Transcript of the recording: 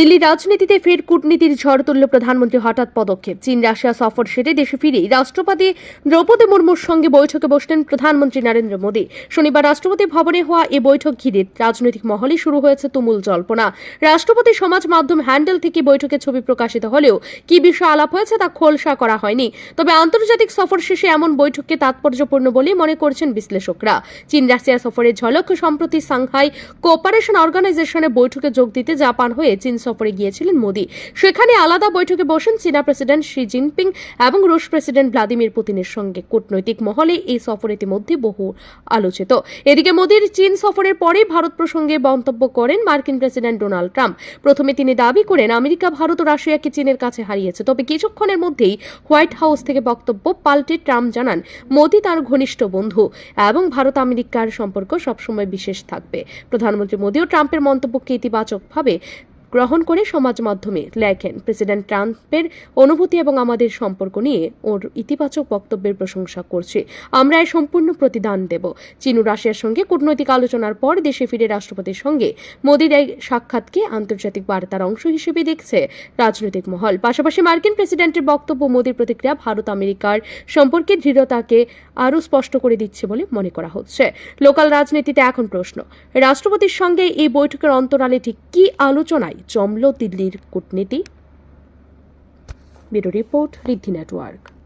দিল্লির রাজনীতিতে ফের কূটনীতির ঝড় তুলল প্রধানমন্ত্রী হঠাৎ পদক্ষেপ। চীন রাশিয়া সফর সেরে দেশে ফিরেই রাষ্ট্রপতি দ্রৌপদী মুর্মুর সঙ্গে বৈঠকে বসলেন প্রধানমন্ত্রী নরেন্দ্র মোদী। শনিবার রাষ্ট্রপতি ভবনে হওয়া এই বৈঠক ঘিরে রাজনৈতিক মহলে শুরু হয়েছে তুমুল জল্পনা। রাষ্ট্রপতি সমাজ মাধ্যম হ্যান্ডেল থেকে বৈঠকে ছবি প্রকাশিত হলেও কি বিষয় আলাপ হয়েছে তা খোলসা করা হয়নি। তবে আন্তর্জাতিক সফর শেষে এমন বৈঠককে তাৎপর্যপূর্ণ বলেই মনে করছেন বিশ্লেষকরা। চীন রাশিয়া সফরের ঝলক সম্প্রতি সাংহাই কোঅপারেশন অর্গানাইজেশনে বৈঠকে যোগ দিতে জাপান হয়ে চীন সফরে গিয়েছিলেন মোদী। সেখানে আলাদা বৈঠকে বসেন চীনা প্রেসিডেন্ট শি জিনপিং এবং রুশ প্রেসিডেন্ট ভ্লাদিমির পুতিনের সঙ্গে। কূটনৈতিক মহলে এই সফর ইতিমধ্যে বহু আলোচিত। এদিকে মোদীর চীন সফরের পরে ভারত প্রসঙ্গে মন্তব্য করেন মার্কিন প্রেসিডেন্ট ডোনাল্ড ট্রাম্প। প্রথমে তিনি দাবি করেন, আমেরিকা, ভারত ও রাশিয়াকে চীনের কাছে হারিয়েছে। তবে কিছুক্ষণের মধ্যেই হোয়াইট হাউস থেকে বক্তব্য পাল্টে ট্রাম্প জানান, মোদী তার ঘনিষ্ঠ বন্ধু এবং ভারত আমেরিকার সম্পর্ক সবসময় বিশেষ থাকবে। প্রধানমন্ত্রী মোদীও ট্রাম্পের মন্তব্যকে ইতিবাচকভাবে গ্রহণ করে সমাজ মাধ্যমে লেখেন। প্রেসিডেন্ট ট্রাম্পের অনুভূতি এবং আমাদের সম্পর্ক নিয়ে ওর ইতিবাচক বক্তব্যের প্রশংসা করছে। আমরা এর সম্পূর্ণ প্রতিদান দেব। চীন ও রাশিয়ার সঙ্গে কূটনৈতিক আলোচনার পর দেশে ফিরে রাষ্ট্রপতির সঙ্গে মোদীর এই সাক্ষাৎকে আন্তর্জাতিক বার্তার অংশ হিসেবে দেখছে রাজনৈতিক মহল। পাশাপাশি মার্কিন প্রেসিডেন্টের বক্তব্য মোদীর প্রতিক্রিয়া ভারত আমেরিকার সম্পর্কে দৃঢ়তাকে আরও স্পষ্ট করে দিচ্ছে বলে মনে করা হচ্ছে। লোকাল রাজনীতিতে এখন প্রশ্ন, রাষ্ট্রপতির সঙ্গে এই বৈঠকের অন্তরালে ঠিক কী আলোচনায় জমল দিল্লির কূটনীতি। Bureau report Riddhi network.